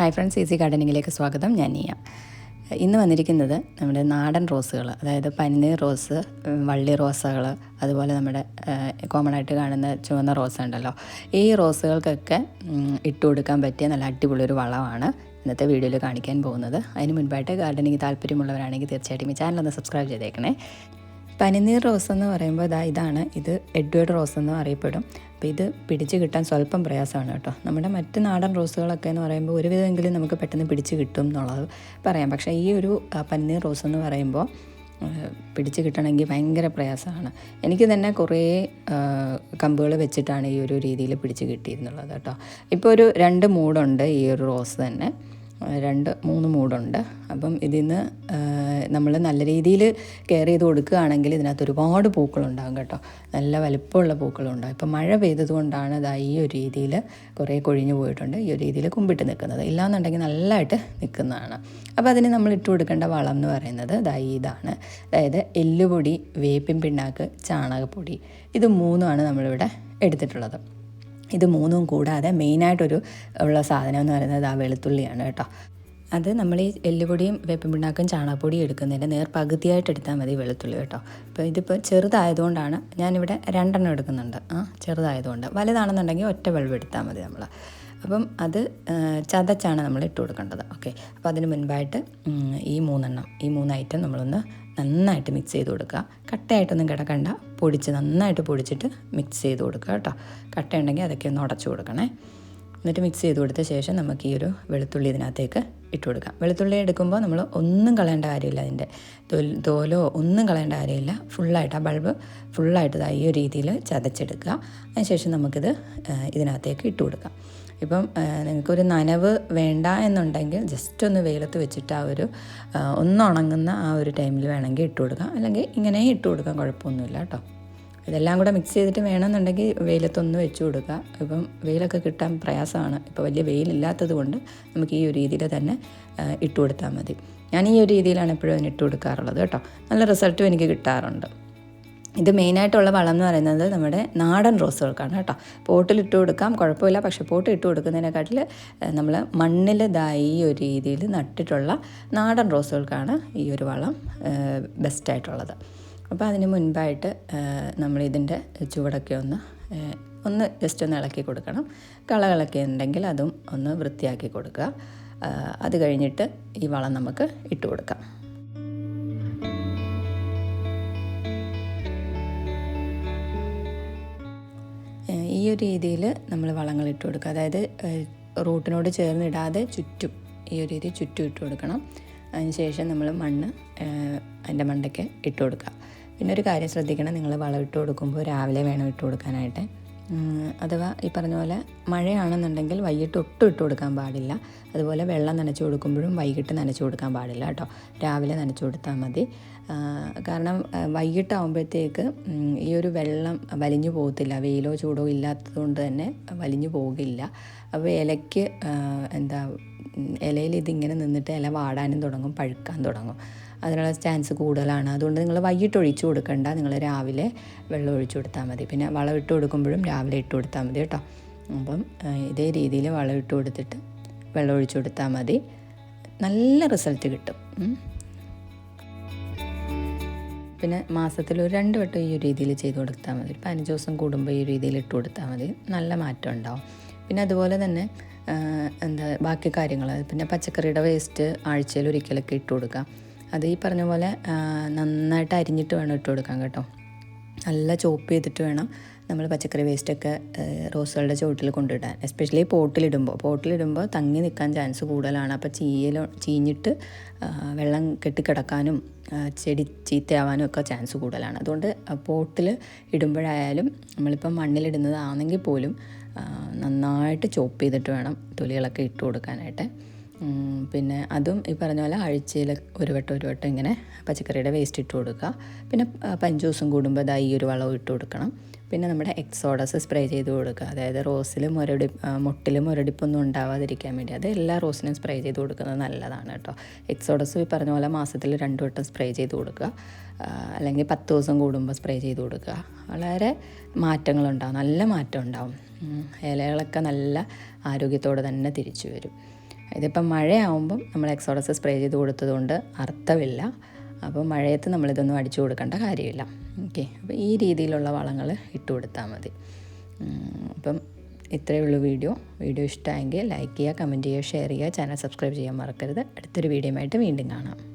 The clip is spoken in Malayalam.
ഹായ് ഫ്രണ്ട്സ് ഈസി ഗാർഡനിങ്ങിലേക്ക് സ്വാഗതം. ഞാൻ നീയ. ഇന്ന് വന്നിരിക്കുന്നത് നമ്മുടെ നാടൻ റോസുകൾ അതായത് പന്നീർ റോസ് വള്ളി റോസുകൾ അതുപോലെ നമ്മുടെ കോമൺ ആയിട്ട് കാണുന്ന ചുവന്ന റോസ് ഉണ്ടല്ലോ. ഈ റോസുകൾക്കൊക്കെ ഇട്ട് കൊടുക്കാൻ പറ്റിയ നല്ല അടിപൊളി ഒരു വളമാണ് ഇന്നത്തെ വീഡിയോയിൽ കാണിക്കാൻ പോകുന്നത്. അതിന് മുൻപായിട്ട് ഗാർഡനിങ് താല്പര്യമുള്ളവരാണെങ്കിൽ തീർച്ചയായിട്ടും ഈ ചാനൽ ഒന്ന് സബ്സ്ക്രൈബ് ചെയ്തേക്കണേ. പനിനീർ റോസ് എന്ന് പറയുമ്പോൾ ഇതാ ഇതാണ്. ഇത് എഡ്വേർഡ് റോസ് എന്ന് അറിയപ്പെടും. അപ്പോൾ ഇത് പിടിച്ച് കിട്ടാൻ സ്വല്പം പ്രയാസമാണ് കേട്ടോ. നമ്മുടെ മറ്റ് നാടൻ റോസുകളൊക്കെ എന്ന് പറയുമ്പോൾ ഒരുവിധമെങ്കിലും നമുക്ക് പെട്ടെന്ന് പിടിച്ച് കിട്ടും എന്നുള്ളത് പറയാം. പക്ഷേ ഈ ഒരു പനിനീർ റോസ് എന്ന് പറയുമ്പോൾ പിടിച്ച് കിട്ടണമെങ്കിൽ ഭയങ്കര പ്രയാസമാണ്. എനിക്ക് തന്നെ കുറേ കമ്പുകൾ വെച്ചിട്ടാണ് ഈ ഒരു രീതിയിൽ പിടിച്ച് കിട്ടിയിരുന്നുള്ളത് കേട്ടോ. ഇപ്പോൾ ഒരു രണ്ട് മൂടുണ്ട് ഈ ഒരു റോസ് തന്നെ. രണ്ട് മൂന്ന് മൂടുണ്ട് അപ്പം ഇതിന്ന് നമ്മൾ നല്ല രീതിയിൽ കെയർ ചെയ്ത് കൊടുക്കുകയാണെങ്കിൽ ഇതിനകത്ത് ഒരുപാട് പൂക്കളുണ്ടാകും കേട്ടോ. നല്ല വലുപ്പമുള്ള പൂക്കളുണ്ടാകും ഇപ്പം മഴ പെയ്തതുകൊണ്ടാണ് ഇതാ ഈ ഒരു രീതിയിൽ കുറേ കൊഴിഞ്ഞു പോയിട്ടുണ്ട്. ഈ ഒരു രീതിയിൽ കുമ്പിട്ട് നിൽക്കുന്നത്. ഇല്ലാന്നുണ്ടെങ്കിൽ നല്ലതായിട്ട് നിൽക്കുന്നതാണ്. അപ്പോൾ അതിന് നമ്മൾ ഇട്ട് കൊടുക്കേണ്ട വളം എന്ന് പറയുന്നത് ദാ ഇതാണ്. അതായത് എല്ലുപൊടി വേപ്പിൻ പിണ്ണാക്ക് ചാണകപ്പൊടി. ഇത് മൂന്നുമാണ് നമ്മളിവിടെ എടുത്തിട്ടുള്ളത്. ഇത് മൂന്നും കൂടാതെ മെയിനായിട്ടൊരു ഉള്ള സാധനം എന്ന് പറയുന്നത് ആ വെളുത്തുള്ളിയാണ് കേട്ടോ. അത് നമ്മൾ ഈ എല്ലുപൊടിയും വേപ്പിൻപിണ്ണാക്കും ചാണകപ്പൊടിയും എടുക്കുന്നതിന്റെ നേർ പകുതിയായിട്ട് എടുത്താൽ മതി വെളുത്തുള്ളി കേട്ടോ. അപ്പോൾ ഇതിപ്പോൾ ചെറുതായതുകൊണ്ടാണ് ഞാനിവിടെ രണ്ടെണ്ണം എടുക്കുന്നുണ്ട്. ആ ചെറുതായതുകൊണ്ട്. വലുതാണെന്നുണ്ടെങ്കിൽ ഒറ്റ വെള്ളം എടുത്താൽ മതി നമ്മൾ. അപ്പം അത് ചതച്ചാണ് നമ്മൾ ഇട്ട് കൊടുക്കേണ്ടത്. ഓക്കെ. അപ്പോൾ അതിന് മുൻപായിട്ട് ഈ മൂന്നെണ്ണം ഈ മൂന്ന് ഐറ്റം നമ്മളൊന്ന് നന്നായിട്ട് മിക്സ് ചെയ്ത് കൊടുക്കുക. കട്ടയായിട്ടൊന്നും കിടക്കണ്ട. പൊടിച്ച് നന്നായിട്ട് പൊടിച്ചിട്ട് മിക്സ് ചെയ്ത് കൊടുക്കുക കേട്ടോ. കട്ടയുണ്ടെങ്കിൽ അതൊക്കെ ഒന്ന് ഉടച്ചു കൊടുക്കണേ. എന്നിട്ട് മിക്സ് ചെയ്ത് കൊടുത്ത ശേഷം നമുക്ക് ഈ ഒരു വെളുത്തുള്ളി ഇതിനകത്തേക്ക് ഇട്ട് കൊടുക്കാം. വെളുത്തുള്ളി എടുക്കുമ്പോൾ നമ്മൾ ഒന്നും കളയേണ്ട കാര്യമില്ല അതിന്റെ. തോലോ ഒന്നും കളയേണ്ട കാര്യമില്ല. ഫുള്ളായിട്ട് ആ ബൾബ് ഫുള്ളായിട്ട് ഈ ഒരു രീതിയിൽ ചതച്ചെടുക്കുക. അതിനുശേഷം നമുക്കിത് ഇതിനകത്തേക്ക് ഇട്ട് കൊടുക്കാം. ഇപ്പം നിങ്ങൾക്കൊരു നനവ് വേണ്ട എന്നുണ്ടെങ്കിൽ ജസ്റ്റ് ഒന്ന് വെയിലത്ത് വെച്ചിട്ട് ആ ഒരു ഒന്നുണങ്ങുന്ന ആ ഒരു ടൈമിൽ വേണമെങ്കിൽ ഇട്ട് കൊടുക്കാം. അല്ലെങ്കിൽ ഇങ്ങനെ ഇട്ട് കൊടുക്കാം കുഴപ്പമൊന്നുമില്ല കേട്ടോ. ഇതെല്ലാം കൂടെ മിക്സ് ചെയ്തിട്ട് വേണമെന്നുണ്ടെങ്കിൽ വെയിലത്തൊന്ന് വെച്ച് കൊടുക്കുക. ഇപ്പം വെയിലൊക്കെ കിട്ടാൻ പ്രയാസമാണ്. ഇപ്പോൾ വലിയ വെയിലില്ലാത്തത് കൊണ്ട് നമുക്ക് ഈ ഒരു രീതിയിൽ തന്നെ ഇട്ട് കൊടുത്താൽ മതി. ഞാൻ ഈ ഒരു രീതിയിലാണ് എപ്പോഴും അതിന് ഇട്ട് കൊടുക്കാറുള്ളത് കേട്ടോ. നല്ല റിസൾട്ടും എനിക്ക് കിട്ടാറുണ്ട്. ഇത് മെയിനായിട്ടുള്ള വളം എന്ന് പറയുന്നത് നമ്മുടെ നാടൻ റോസുകൾക്കാണ് കേട്ടോ. പോട്ടിൽ ഇട്ട് കൊടുക്കാം കുഴപ്പമില്ല. പക്ഷേ പോട്ട് ഇട്ട് കൊടുക്കുന്നതിനെക്കാട്ടിൽ നമ്മൾ മണ്ണിൽ ഈ ഒരു രീതിയിൽ നട്ടിട്ടുള്ള നാടൻ റോസുകൾക്കാണ് ഈ ഒരു വളം ബെസ്റ്റായിട്ടുള്ളത് അപ്പോൾ അതിന് മുൻപായിട്ട് നമ്മൾ നമ്മളിതിന്റെ ചുവടൊക്കെ ഒന്ന് ഒന്ന് ജസ്റ്റ് ഒന്ന് ഇളക്കി കൊടുക്കണം. കളകളൊക്കെ ഉണ്ടെങ്കിൽ അതും ഒന്ന് വൃത്തിയാക്കി കൊടുക്കുക. അത് കഴിഞ്ഞിട്ട് ഈ വളം നമുക്ക് ഇട്ട് കൊടുക്കാം. ഒരു രീതിയിൽ നമ്മൾ വളങ്ങൾ ഇട്ട് കൊടുക്കുക. അതായത് റൂട്ടിനോട് ചേർന്നിടാതെ ചുറ്റും ഈ ഒരു രീതി ചുറ്റും ഇട്ട് കൊടുക്കണം. അതിനുശേഷം നമ്മൾ മണ്ണ് അതിന്റെ മണ്ടയ്ക്ക് ഇട്ട് കൊടുക്കുക. പിന്നെ ഒരു കാര്യം ശ്രദ്ധിക്കണം. നിങ്ങൾ വളം ഇട്ട് കൊടുക്കുമ്പോൾ രാവിലെ വേണം ഇട്ട് കൊടുക്കാനായിട്ട്. അഥവാ ഈ പറഞ്ഞ പോലെ മഴയാണെന്നുണ്ടെങ്കിൽ വൈകിട്ട് ഒട്ടും ഇട്ട് കൊടുക്കാൻ പാടില്ല. അതുപോലെ വെള്ളം നനച്ചു കൊടുക്കുമ്പോഴും വൈകിട്ട് നനച്ചു കൊടുക്കാൻ പാടില്ല കേട്ടോ. രാവിലെ നനച്ചു കൊടുത്താൽ മതി. കാരണം വൈകിട്ടാവുമ്പോഴത്തേക്ക് ഈ ഒരു വെള്ളം വലിഞ്ഞു പോകത്തില്ല. വെയിലോ ചൂടോ ഇല്ലാത്തതുകൊണ്ട് തന്നെ വലിഞ്ഞു പോകില്ല. അപ്പോൾ ഇലയ്ക്ക് എന്താ ഇലയിൽ ഇതിങ്ങനെ നിന്നിട്ട് ഇല വാടാനും തുടങ്ങും പഴുക്കാൻ തുടങ്ങും. അതിനുള്ള ചാൻസ് കൂടുതലാണ്. അതുകൊണ്ട് നിങ്ങൾ വൈകിട്ട് ഒഴിച്ചു കൊടുക്കണ്ട. നിങ്ങൾ രാവിലെ വെള്ളം ഒഴിച്ചു കൊടുത്താൽ മതി. പിന്നെ വളം ഇട്ട് കൊടുക്കുമ്പോഴും രാവിലെ ഇട്ട് കൊടുത്താൽ മതി കേട്ടോ. അപ്പം ഇതേ രീതിയിൽ വളം ഇട്ട് കൊടുത്തിട്ട് വെള്ളം ഒഴിച്ചു കൊടുത്താൽ മതി. നല്ല റിസൾട്ട് കിട്ടും. പിന്നെ മാസത്തിൽ ഒരു രണ്ട് വട്ടം ഈ രീതിയിൽ ചെയ്ത് കൊടുത്താൽ മതി. ഒരു പതിനഞ്ച് ദിവസം കൂടുമ്പോൾ ഈ രീതിയിൽ ഇട്ട് കൊടുത്താൽ മതി. നല്ല മാറ്റം ഉണ്ടാവും. പിന്നെ അതുപോലെ തന്നെ എന്താ ബാക്കി കാര്യങ്ങൾ. പിന്നെ പച്ചക്കറിയുടെ വേസ്റ്റ് ആഴ്ചയിൽ ഒരിക്കലൊക്കെ ഇട്ട് കൊടുക്കാം അത് ഈ പറഞ്ഞ പോലെ നന്നായിട്ട് അരിഞ്ഞിട്ട് വേണം ഇട്ട് കൊടുക്കാൻ കേട്ടോ. നല്ല ചോപ്പ് ചെയ്തിട്ട് വേണം നമ്മൾ പച്ചക്കറി വേസ്റ്റൊക്കെ റോസുകളുടെ ചുവട്ടിൽ കൊണ്ടിടാൻ. എസ്പെഷ്യലി പോട്ടിലിടുമ്പോൾ. പോട്ടിലിടുമ്പോൾ തങ്ങി നിൽക്കാൻ ചാൻസ് കൂടുതലാണ്. അപ്പോൾ ചീയലോ ചീഞ്ഞിട്ട് വെള്ളം കെട്ടിക്കിടക്കാനും ചെടി ചീത്തയാവാനും ഒക്കെ ചാൻസ് കൂടുതലാണ്. അതുകൊണ്ട് പോട്ടിൽ ഇടുമ്പോഴായാലും നമ്മളിപ്പോൾ മണ്ണിലിടുന്നതാണെങ്കിൽ പോലും നന്നായിട്ട് ചോപ്പ് ചെയ്തിട്ട് വേണം തൊലികളൊക്കെ ഇട്ട് കൊടുക്കാനായിട്ട്. പിന്നെ അതും ഈ പറഞ്ഞ പോലെ ആഴ്ചയിൽ ഒരു വട്ടം ഒരു വട്ടം ഇങ്ങനെ പച്ചക്കറിയുടെ വേസ്റ്റ് ഇട്ട് കൊടുക്കുക. പിന്നെ പഞ്ചൂസും കൂടുമ്പോൾ അതായി ഒരു വളവും ഇട്ട് കൊടുക്കണം. പിന്നെ നമ്മുടെ എക്സോഡസ് സ്പ്രേ ചെയ്ത് കൊടുക്കുക. അതായത് റോസിൽ മുരടി മുട്ടിൽ മുരടിപ്പൊന്നും ഉണ്ടാവാതിരിക്കാൻ വേണ്ടി അത് എല്ലാ റോസിനും സ്പ്രേ ചെയ്ത് കൊടുക്കുന്നത് നല്ലതാണ് കേട്ടോ. എക്സോഡസ് ഈ പറഞ്ഞ പോലെ മാസത്തിൽ രണ്ട് വട്ടം സ്പ്രേ ചെയ്ത് കൊടുക്കുക. അല്ലെങ്കിൽ പത്ത് ദിവസം കൂടുമ്പോൾ സ്പ്രേ ചെയ്ത് കൊടുക്കുക. വളരെ മാറ്റങ്ങളുണ്ടാവും നല്ല മാറ്റം ഉണ്ടാവും. ഇലകളൊക്കെ നല്ല ആരോഗ്യത്തോടെ തന്നെ തിരിച്ചു വരും. ഇതിപ്പം മഴയാവുമ്പം നമ്മൾ എക്സോഡസ് സ്പ്രേ ചെയ്ത് കൊടുത്തതുകൊണ്ട് അർത്ഥമില്ല. അപ്പോൾ മഴയത്ത് നമ്മളിതൊന്നും അടിച്ചു കൊടുക്കേണ്ട കാര്യമില്ല. ഓക്കെ. അപ്പോൾ ഈ രീതിയിലുള്ള വളങ്ങൾ ഇട്ട് കൊടുത്താൽ മതി. അപ്പം ഇത്രയേ ഉള്ളൂ വീഡിയോ. വീഡിയോ ഇഷ്ടമായെങ്കിൽ ലൈക്ക് ചെയ്യുക കമന്റ് ചെയ്യുക ഷെയർ ചെയ്യുക. ചാനൽ സബ്സ്ക്രൈബ് ചെയ്യാൻ മറക്കരുത്. അടുത്തൊരു വീഡിയോ ആയിട്ട് വീണ്ടും കാണാം.